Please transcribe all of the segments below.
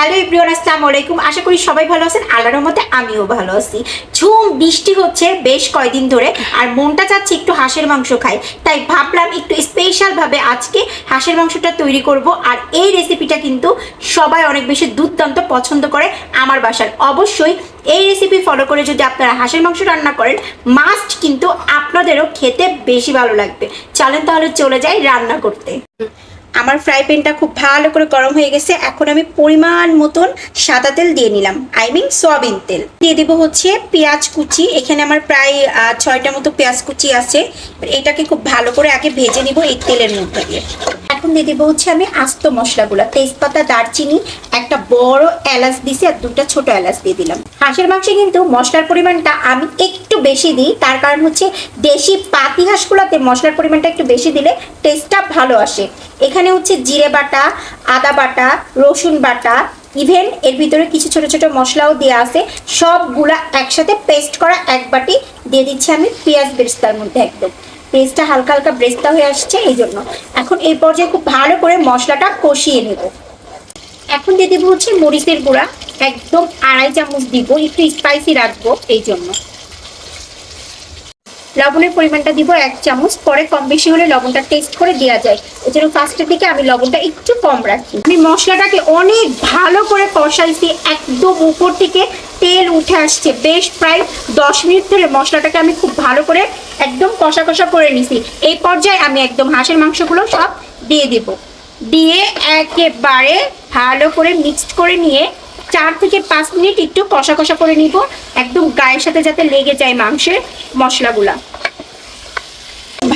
Hello everyone, আসসালামু আলাইকুম। আশা করি সবাই ভালো আছেন। আল্লাহর রহমতে আমিও ভালো আছি। ঝুম, বৃষ্টি হচ্ছে বেশ কয়দিন ধরে, আর মনটা চাচ্ছে একটু হাঁসের মাংস খাই। তাই ভাবলাম একটু স্পেশালভাবে আজকে হাঁসের মাংসটা তৈরি করব, আর এই রেসিপিটা কিন্তু সবাই অনেক বেশি দুর্দান্ত পছন্দ করে আমার বাসার। অবশ্যই এই রেসিপি ফলো করে যদি আপনারা হাঁসের মাংস রান্না করেন মাস্ট কিন্তু আপনাদেরও খেতে বেশি ভালো লাগবে। চলেন তাহলে চলে যাই রান্না করতে। আমার ফ্রাই প্যানটা খুব ভালো করে গরম হয়ে গেছে, এখন আমি পরিমাণ মতন সাদা তেল দিয়ে নিলাম। আই মিন সয়াবিন তেল। দিয়ে দেবো হচ্ছে পেঁয়াজ কুচি, এখানে আমার প্রায় ছয়টা মতো পেঁয়াজ কুচি আছে। এটাকে খুব ভালো করে আগে ভেজে নিব এই তেলের মধ্যে দিয়ে। এখন দিয়ে দেবো হচ্ছে আমি আস্ত মশলাগুলো। তেজপাতা, দারচিনি, একটা বড় এলাচ দিছি আর দুটো ছোট এলাচ দিয়ে দিলাম। হাঁসের মাংসে কিন্তু মশলার পরিমাণটা আমি একটু বেশি দিই, তার কারণ হচ্ছে দেশি পাতি হাঁসগুলোতে মশলার পরিমাণটা একটু বেশি দিলে টেস্টটা ভালো আসে। এখানে হচ্ছে জিরে বাটা, আদা বাটা, রসুন বাটা ইভেন এর ভিতরে কিছু ছোট ছোট মশলাও দেওয়া আছে, সবগুলা একসাথে পেস্ট করা এক বাটি দিয়ে দিচ্ছি আমি পেঁয়াজ বেরেস্তার মধ্যে একদম। পেস্টটা হালকা হালকা ব্রেস্তা হয়ে আসছে এই জন্য। এখন এই পর্যায়ে খুব ভালো করে মশলাটা কষিয়ে নেব। এখন দিয়ে দেবো হচ্ছে মরিচের গুঁড়া। একদম আড়াই চামচ দিব, একটু স্পাইসি রাখব এই জন্য। লবণের পরিমাণটা দিব এক চামচ, পরে কম বেশি হলে লবণটা টেস্ট করে দেওয়া যায়। এই জন্য ফার্স্টের দিকে আমি লবণটা একটু কম রাখি আমি মশলাটাকে অনেক ভালো করে কষাইছি, একদম উপর থেকে তেল উঠে আসছে। বেশ প্রায় দশ মিনিট ধরে মশলাটাকে আমি খুব ভালো করে একদম কষা কষা করে নিছি। এই পর্যায়ে আমি একদম হাঁসের মাংসগুলো সব দিয়ে দেব। দিয়ে একেবারে ভালো করে মিক্সড করে নিয়ে চার থেকে পাঁচ মিনিট একটু কষা কষা করে নিব। একদম গায়ের সাথে যাতে লেগে যায় মাংসের মশলাগুলা।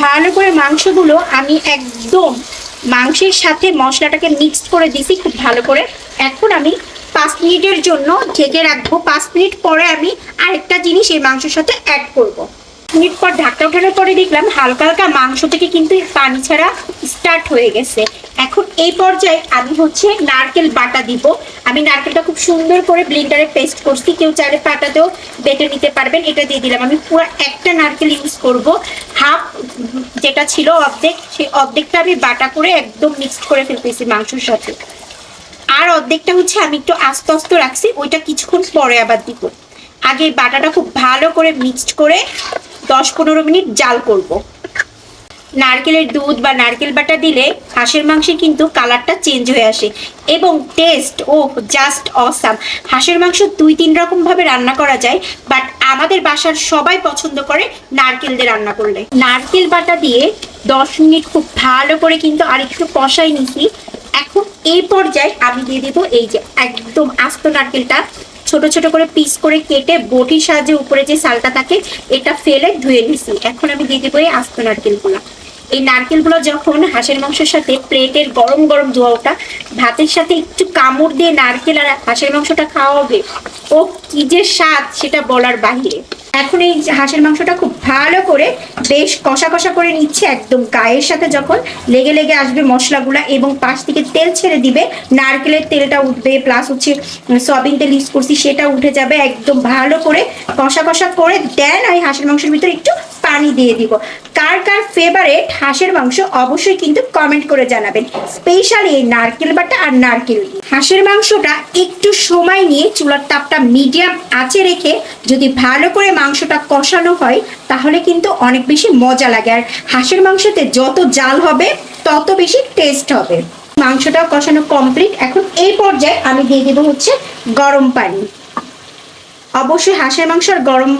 ভালো করে মাংসগুলো আমি একদম মাংসের সাথে মশলাটাকে মিক্সড করে দিছি খুব ভালো করে। এখন আমি পাঁচ মিনিটের জন্য ঢেকে রাখব। পাঁচ মিনিট পরে আমি আরেকটা জিনিস এই মাংসের সাথে অ্যাড করব। মিনিট পর ঢাকা ওঠানোর পরে দেখলাম হালকা হালকা মাংস থেকে কিন্তু পানি ছাড়া স্টার্ট হয়ে গেছে। এখন এই পর্যায়ে আমি হচ্ছে নারকেল বাটা দিব। আমি নারকেলটা খুব সুন্দর করে ব্লেন্ডারে পেস্ট করছি। কেউ চাইলে পাটাতেও বেটে নিতে পারবেন। এটা দিয়ে দিলাম। আমি পুরো একটা নারকেল ইউজ করব। হাফ যেটা ছিল অর্ধেক, সেই অর্ধেকটা আমি বাটা করে একদম মিক্সড করে ফেলতেছি মাংসের সাথে। আর অর্ধেকটা হচ্ছে আমি একটু আস্তে আস্তে রাখছি। ওইটা কিছুক্ষণ পরে আবার দিব। আগে বাটাটা খুব ভালো করে মিক্সড করে দশ পনেরো মিনিট জাল করব। নারকেলের দুধ বা নারকেল বাটা দিলে হাঁসের মাংসে কিন্তু কালারটা চেঞ্জ হয়ে আসে এবং টেস্ট ও জাস্ট অসাম হাঁসের মাংস দুই তিন রকম ভাবে রান্না করা যায় বাট আমাদের বাসার সবাই পছন্দ করে নারকেল দিয়ে রান্না করলে। নারকেল বাটা দিয়ে দশ মিনিট খুব ভালো করে কিন্তু আর একটু কষাই নিছি এখন এই পর্যায়ে আমি দিয়ে দেবো এই যে একদম আস্ত নারকেলটা। ছোট ছোট করে পিস করে কেটে বটির সাহায্যে উপরে যে সালটা থাকে, এটা ফেলে ধুয়ে নিছি। এখন আমি দিয়ে দেবো এই আস্ত নারকেলগুলো। এই নারকেলগুলো যখন হাঁসের মাংসের সাথে প্লেটের গরম গরম ধোয়া ওটা, ভাতের সাথে একটু কামড় দিয়ে নারকেল আর হাঁসের মাংসটা খাওয়া হবে, ও কি যে স্বাদ সেটা বলার বাহিরে। এখন এই হাঁসের মাংসটা খুব ভালো করে বেশ কষা কষা করে নিচ্ছে একদম গায়ের সাথে যখন লেগে লেগে আসবে মশলাগুলো এবং পাশ থেকে তেল ছেড়ে দিবে। নারকেলের তেলটা উঠবে প্লাস হচ্ছে সয়াবিন তেল ইউজ করছি, সেটা উঠে যাবে একদম ভালো করে কষা কষা করে দেন ওই হাঁসের মাংসের ভিতরে একটু পানি দিয়ে দিব। কার কার ফেভারেট হাঁসের মাংস অবশ্যই কিন্তু কমেন্ট করে জানাবেন। স্পেশালি এই নারকেল বাটা আর নারকেল হাঁসের মাংসটা একটু সময় নিয়ে চুলার তাপটা মিডিয়াম আঁচে রেখে যদি ভালো করে মাংসটা কষানো হয়, তাহলে কিন্তু অনেক বেশি মজা লাগে। আর হাঁসের মাংসতে যত জাল হবে, তত বেশি টেস্ট হবে। মাংসটা কষানো কমপ্লিট এখন এই পর্যায়ে আমি দিয়ে দেবো হচ্ছে গরম পানি। অবশ্যই হাঁসের মাংস আর গরম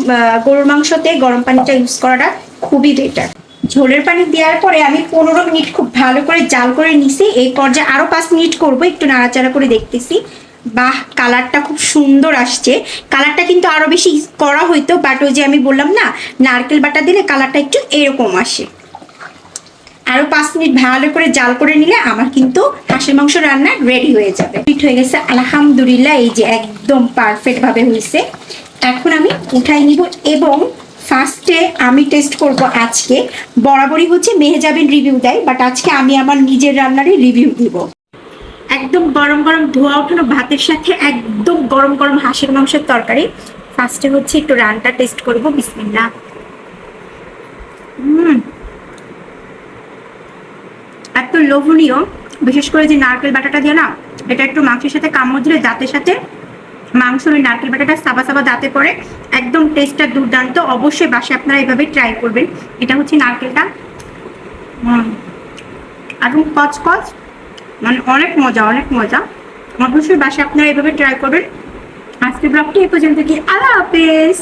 গরুর মাংসতে গরম পানিটা ইউজ করাটা খুবই বেটার ঝোলের পানি দেওয়ার পরে আমি পনেরো মিনিট খুব ভালো করে জাল করে নিছি। এই পর্যায়ে আরও পাঁচ মিনিট করব, একটু নাড়াচাড়া করে দেখতেছি। বাহ কালারটা খুব সুন্দর আসছে। কালারটা কিন্তু আরও বেশি করা হইতো বাট ওই যে আমি বললাম না, নারকেল বাটা দিলে কালারটা একটু এরকম আসে। আরও পাঁচ মিনিট ভালো করে জাল করে নিলে আমার কিন্তু হাঁসের মাংস রান্না রেডি হয়ে যাবে। ফিট হয়ে গেছে, আলহামদুলিল্লাহ এই যে একদম পারফেক্ট ভাবে হয়েছে। এখন আমি উঠাই নিব এবং ফার্স্টে আমি টেস্ট করব আজকে। বরাবরই হচ্ছে মেহেজাবিন রিভিউ দেয় বাট আজকে আমি আমার নিজের রান্নারই রিভিউ দিব। একদম গরম গরম ধোয়া ওঠানো ভাতের সাথে একদম গরম গরম হাঁসের মাংসের তরকারি। ফার্স্টে হচ্ছে একটু রানটা টেস্ট করব, বিসমিল্লাহ। হুম। এত লোভনীয়, বিশেষ করে যে নারকেল বাটাটা দিয়ে না, এটা একটু মাংসের সাথে কামড় দিলে দাঁতের সাথে মাংস ওই নারকেল বাটাটা সাবা সাবা দাঁতে পড়ে, একদম টেস্টটা দুর্দান্ত। অবশ্যই বাসে আপনারা এইভাবে ট্রাই করবেন। এটা হচ্ছে নারকেলটা। একদম কচকচ মানে অনেক মজা অনেক মজা। অবশ্যই বাসে আপনারা এইভাবে ট্রাই করবেন। আজকের ব্লগটি এই পর্যন্ত কি? হাফেজ।